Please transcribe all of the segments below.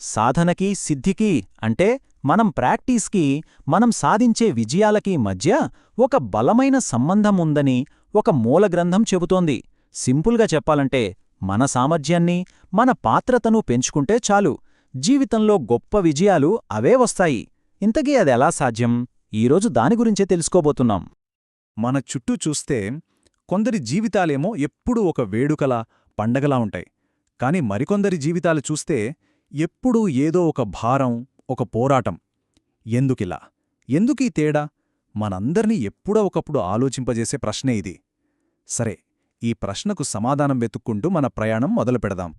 సాధనకి సిద్ధికి అంటే మనం ప్రాక్టీస్కి మనం సాధించే విజయాలకి మధ్య ఒక బలమైన సంబంధం ఉందని ఒక మూలగ్రంథం చెబుతోంది. సింపుల్గా చెప్పాలంటే మన సామర్థ్యాన్ని మన పాత్రతను పెంచుకుంటే చాలు. జీవితంలో గొప్ప విజయాలు అవే వస్తాయి. ఇంతకీ అదెలా సాధ్యం? ఈరోజు దాని గురించే తెలుసుకోబోతున్నాం. మన చుట్టూ చూస్తే కొందరి జీవితాలేమో ఎప్పుడూ ఒక వేడుకలా పండగలా ఉంటాయి. కాని మరికొందరి జీవితాలు చూస్తే ఎప్పుడూ ఏదో ఒక భారం ఒక పోరాటం. ఎందుకిలా? ఎందుకీ తేడా? మనందర్నీ ఎప్పుడో ఒకప్పుడు ఆలోచింపజేసే ప్రశ్నే ఇది. సరే ఈ ప్రశ్నకు సమాధానం వెతుక్కుంటూ మన ప్రయాణం మొదలుపెడదాం.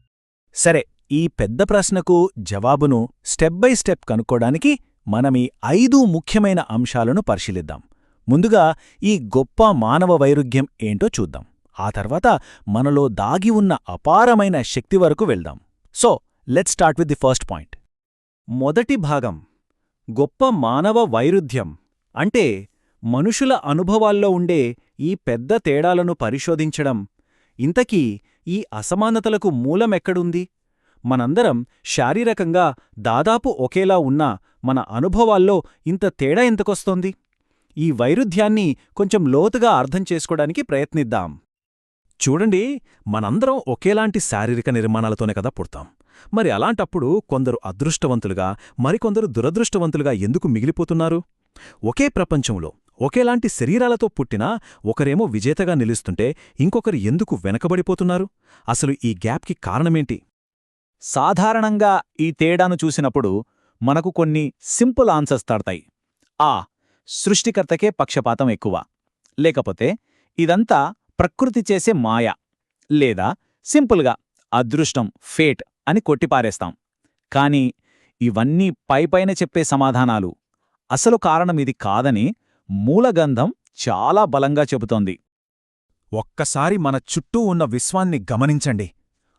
సరే ఈ పెద్ద ప్రశ్నకు జవాబును స్టెప్ బై స్టెప్ కనుక్కోడానికి మనమీ ఐదు ముఖ్యమైన అంశాలను పరిశీలిద్దాం. ముందుగా ఈ గొప్ప మానవ వైరుధ్యం ఏంటో చూద్దాం. ఆ తర్వాత మనలో దాగి ఉన్న అపారమైన శక్తి వరకు వెళ్దాం. So let start with the first point మొదటి భాగం గొప్ప మానవ వైరుధ్యం అంటే మనుషుల అనుభవాల్లో ఉండే ఈ పెద్ద తేడాలను పరిశోధించడం. ఇంతకీ ఈ అసమానతలకు మూలమెక్కడుంది? మనందరం శారీరకంగా దాదాపు ఒకేలా ఉన్నా మన అనుభవాల్లో ఇంత తేడా ఎంతకొస్తోంది ఈ వైరుధ్యాన్ని కొంచెం లోతుగా అర్థం చేసుకోడానికి ప్రయత్నిద్దాం. చూడండి మనందరం ఒకేలాంటి శారీరక నిర్మాణాలతోనే కదా పుడతాం. మరి అలాంటప్పుడు కొందరు అదృష్టవంతులుగా మరికొందరు దురదృష్టవంతులుగా ఎందుకు మిగిలిపోతున్నారు? ఒకే ప్రపంచంలో ఒకేలాంటి శరీరాలతో పుట్టినా ఒకరేమో విజేతగా నిలుస్తుంటే ఇంకొకరు ఎందుకు వెనకబడిపోతున్నారు? అసలు ఈ గ్యాప్కి కారణమేంటి? సాధారణంగా ఈ తేడాను చూసినప్పుడు మనకు కొన్ని సింపుల్ ఆన్సర్స్ తాడతాయి. ఆ సృష్టికర్తకే పక్షపాతం ఎక్కువ. లేకపోతే ఇదంతా ప్రకృతి చేసే మాయ లేదా సింపుల్గా అదృష్టం ఫేట్ అని కొట్టిపారేస్తాం. కాని ఇవన్నీ పైపైన చెప్పే సమాధానాలు. అసలు కారణం ఇది కాదని మూలగంధం చాలా బలంగా చెబుతోంది. ఒక్కసారి మన చుట్టూ ఉన్న విశ్వాన్ని గమనించండి.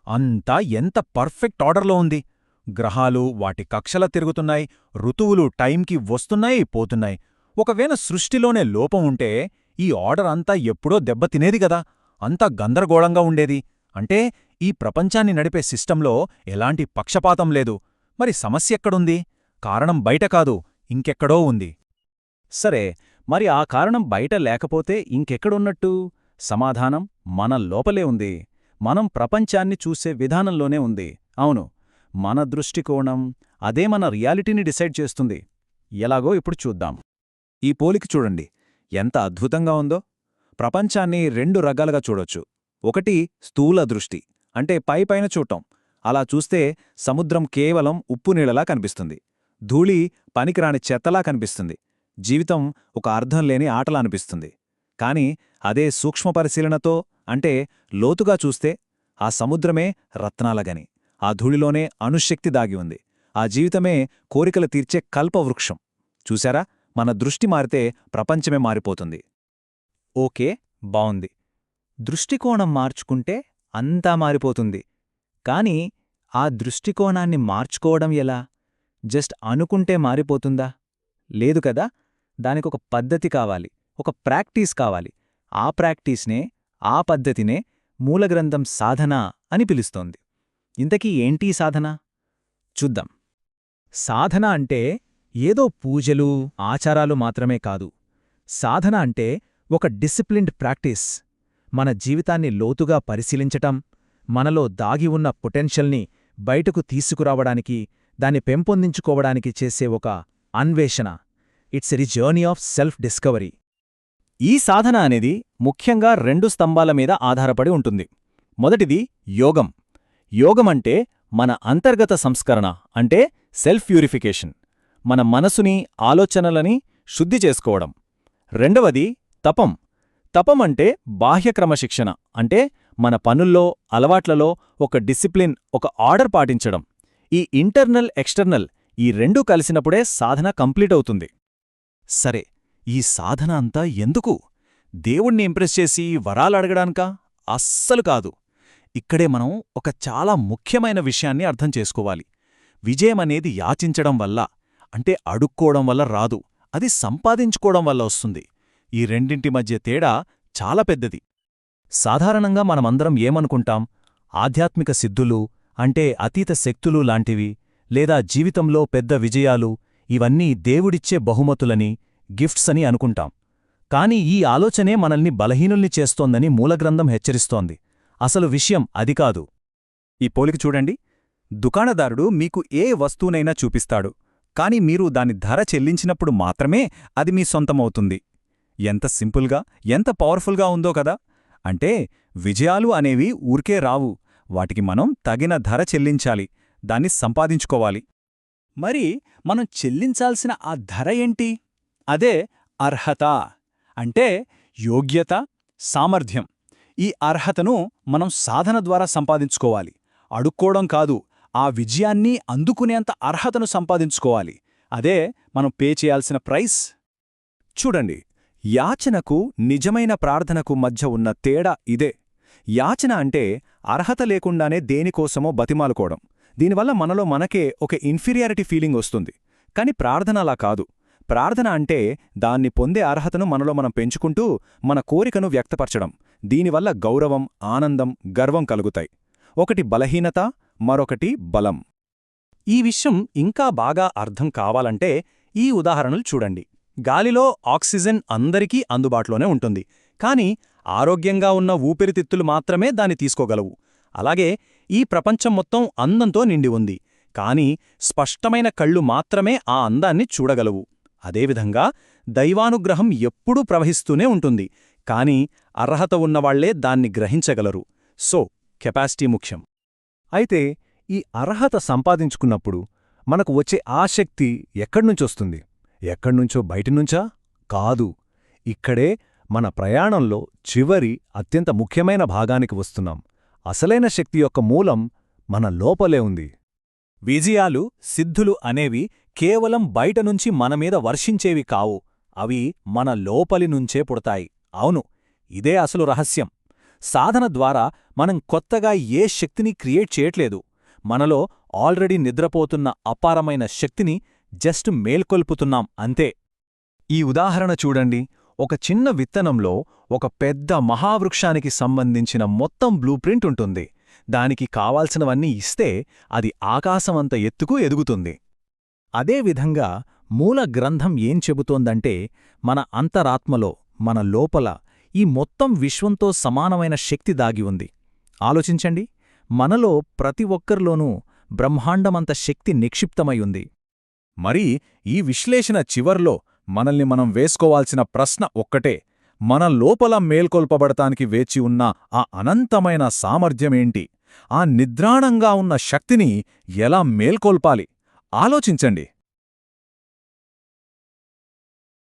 అంతా ఎంత పర్ఫెక్ట్ ఆర్డర్లో ఉంది. గ్రహాలు వాటి కక్షల తిరుగుతున్నాయి ఋతువులు టైంకి వస్తున్నాయి పోతున్నాయి. ఒకవేళ సృష్టిలోనే లోపం ఉంటే ఈ ఆర్డర్ అంతా ఎప్పుడో దెబ్బతినేది గదా. అంతా గందరగోళంగా ఉండేది. అంటే ఈ ప్రపంచాన్ని నడిపే సిస్టంలో ఎలాంటి పక్షపాతం లేదు. మరి సమస్యెక్కడుంది కారణం బయట కాదు ఇంకెక్కడో ఉంది. సరే మరి ఆ కారణం బయట లేకపోతే ఇంకెక్కడున్నట్టు? సమాధానం మన లోపలే ఉంది. మనం ప్రపంచాన్ని చూసే విధానంలోనే ఉంది. అవును మన దృష్టికోణం అదే మన రియాలిటీని డిసైడ్ చేస్తుంది. ఎలాగో ఇప్పుడు చూద్దాం. ఈ పోలికి చూడండి. ఎంత అద్భుతంగా ఉందో. ప్రపంచాన్ని రెండు రకాలుగా చూడొచ్చు. ఒకటి స్థూల దృష్టి అంటే పైపైన చూడటం. అలా చూస్తే సముద్రం కేవలం ఉప్పు నీళ్ళలా కనిపిస్తుంది. ధూళి పనికిరాని చెత్తలా కనిపిస్తుంది. జీవితం ఒక అర్థం లేని ఆటలా అనిపిస్తుంది. కాని అదే సూక్ష్మ పరిశీలనతో అంటే లోతుగా చూస్తే ఆ సముద్రమే రత్నాలగని ఆ ధూళిలోనే అణుశక్తి దాగి ఉంది. ఆ జీవితమే కోరికలు తీర్చే కల్పవృక్షం. చూశారా? మన దృష్టి మారితే ప్రపంచమే మారిపోతుంది. ఓకే బావుంది. దృష్టికోణం మార్చుకుంటే అంతా మారిపోతుంది. కాని ఆ దృష్టికోణాన్ని మార్చుకోవడం ఎలా? జస్ట్ అనుకుంటే మారిపోతుందా? లేదు కదా? దానికొక పద్ధతి కావాలి. ఒక ప్రాక్టీస్ కావాలి. ఆ ప్రాక్టీస్నే ఆ పద్ధతినే మూలగ్రంథం సాధన అని పిలుస్తోంది. ఇంతకీ ఏంటి సాధన? చూద్దాం. సాధన అంటే ఏదో పూజలు ఆచారాలు మాత్రమే కాదు. సాధన అంటే ఒక డిసిప్లిన్డ్ ప్రాక్టీస్. మన జీవితాన్ని లోతుగా పరిశీలించటం మనలో దాగి ఉన్న పొటెన్షియల్ని బయటకు తీసుకురావడానికి దాన్ని పెంపొందించుకోవడానికి చేసే ఒక అన్వేషణ. It's a journey of self discovery ఈ సాధన అనేది ముఖ్యంగా రెండు స్తంభాల మీద ఆధారపడి ఉంటుంది. మొదటిది యోగం. యోగమంటే మన అంతర్గత సంస్కరణ అంటే సెల్ఫ్ ప్యూరిఫికేషన్ మన మనసుని ఆలోచనలని శుద్ధి చేసుకోవడం. రెండవది తపం. తపం అంటే బాహ్య క్రమశిక్షణ. అంటే మన పనుల్లో అలవాట్లలో ఒక డిసిప్లిన్ ఒక ఆర్డర్ పాటించడం. ఈ ఇంటర్నల్ ఎక్స్టర్నల్ ఈ రెండూ కలిసినప్పుడే సాధన కంప్లీట్ అవుతుంది. సరే ఈ సాధన అంతా ఎందుకు? దేవుణ్ణి ఇంప్రెస్ చేసి వరాలడగడానికా అస్సలు కాదు. ఇక్కడే మనం ఒక చాలా ముఖ్యమైన విషయాన్ని అర్థం చేసుకోవాలి. విజయమనేది యాచించడం వల్ల అంటే అడుక్కోవడం వల్ల రాదు. అది సంపాదించుకోవడం వల్ల వస్తుంది. ఈ రెండింటి మధ్య తేడా చాలా పెద్దది. సాధారణంగా మనమందరం ఏమనుకుంటాం? ఆధ్యాత్మిక సిద్ధులు అంటే అతీత శక్తులు లాంటివి లేదా జీవితంలో పెద్ద విజయాలు ఇవన్నీ దేవుడిచ్చే బహుమతులని గిఫ్ట్స్ అని అనుకుంటాం. కాని ఈ ఆలోచనే మనల్ని బలహీనుల్ని చేస్తోందని మూలగ్రంథం హెచ్చరిస్తోంది. అసలు విషయం అది కాదు. ఈ పోలిక చూడండి. దుకాణదారుడు మీకు ఏ వస్తువునైనా చూపిస్తాడు. కాని మీరు దాని ధర చెల్లించినప్పుడు మాత్రమే అది మీ సొంతమవుతుంది. ఎంత సింపుల్గా ఎంత పవర్ఫుల్గా ఉందో కదా! అంటే విజయాలు అనేవి ఊరికే రావు. వాటికి మనం తగిన ధర చెల్లించాలి. దాన్ని సంపాదించుకోవాలి. మరి మనం చెల్లించాల్సిన ఆ ధర ఏంటి? అదే అర్హత. అంటే యోగ్యత సామర్థ్యం. ఈ అర్హతను మనం సాధన ద్వారా సంపాదించుకోవాలి. అడుక్కోవడం కాదు. ఆ విజయాన్ని అందుకునేంత అర్హతను సంపాదించుకోవాలి. అదే మనం పే చేయాల్సిన ప్రైస్. చూడండి యాచనకు నిజమైన ప్రార్థనకు మధ్య ఉన్న తేడా ఇదే. యాచన అంటే అర్హత లేకుండానే దేనికోసమో బతిమాలుకోవడం. దీనివల్ల మనలో మనకే ఒక ఇన్ఫీరియారిటీ ఫీలింగ్ వస్తుంది. కాని ప్రార్థన అలా కాదు. ప్రార్థన అంటే దాన్ని పొందే అర్హతను మనలో మనం పెంచుకుంటూ మన కోరికను వ్యక్తపరచడం. దీనివల్ల గౌరవం ఆనందం గర్వం కలుగుతాయి. ఒకటి బలహీనత మరొకటి బలం. ఈ విషయం ఇంకా బాగా అర్థం కావాలంటే ఈ ఉదాహరణలు చూడండి. గాలిలో ఆక్సిజన్ అందరికీ అందుబాటులోనే ఉంటుంది. కానీ ఆరోగ్యంగా ఉన్న ఊపిరితిత్తులు మాత్రమే దాన్ని తీసుకోగలవు. అలాగే ఈ ప్రపంచం మొత్తం అందంతో నిండి ఉంది. కాని స్పష్టమైన కళ్ళు మాత్రమే ఆ అందాన్ని చూడగలవు. అదేవిధంగా దైవానుగ్రహం ఎప్పుడూ ప్రవహిస్తూనే ఉంటుంది. కాని అర్హత ఉన్నవాళ్ళే దాన్ని గ్రహించగలరు. సో కెపాసిటీ ముఖ్యం. అయితే ఈ అర్హత సంపాదించుకున్నప్పుడు మనకు వచ్చే ఆసక్తి ఎక్కడ్నుంచొస్తుంది? ఎక్కడ్నుంచో బయటినుంచా? కాదు. ఇక్కడే మన ప్రయాణంలో చివరి అత్యంత ముఖ్యమైన భాగానికి వస్తున్నాం. అసలైన శక్తి యొక్క మూలం మన లోపలే ఉంది. విజయాలు సిద్ధులు అనేవి కేవలం బయటనుంచి మనమీద వర్షించేవి కావు. అవి మన లోపలి నుంచే పుడతాయి. అవును ఇదే అసలు రహస్యం. సాధన ద్వారా మనం కొత్తగా ఏ శక్తిని క్రియేట్ చేయట్లేదు. మనలో ఆల్రెడీ నిద్రపోతున్న అపారమైన శక్తిని జస్ట్ మేల్కొల్పుతున్నాం అంతే. ఈ ఉదాహరణ చూడండి. ఒక చిన్న విత్తనంలో ఒక పెద్ద మహావృక్షానికి సంబంధించిన మొత్తం బ్లూప్రింట్ ఉంటుంది. దానికి కావాల్సినవన్నీ ఇస్తే అది ఆకాశమంత ఎత్తుకు ఎదుగుతుంది. అదేవిధంగా మూల గ్రంథం ఏం చెబుతోందంటే మన అంతరాత్మలో మన లోపల ఈ మొత్తం విశ్వంతో సమానమైన శక్తి దాగి ఉంది. ఆలోచించండి మనలో ప్రతి ఒక్కరిలోనూ బ్రహ్మాండమంత శక్తి నిక్షిప్తమై ఉంది. మరి ఈ విశ్లేషణ చివర్లో మనల్ని మనం వేసుకోవాల్సిన ప్రశ్న ఒక్కటే మన లోపల మేల్కొల్పబడటానికి వేచి ఉన్న ఆ అనంతమైన సామర్థ్యమేంటి ఆ నిద్రాణంగా ఉన్న శక్తిని ఎలా మేల్కొల్పాలి? ఆలోచించండి.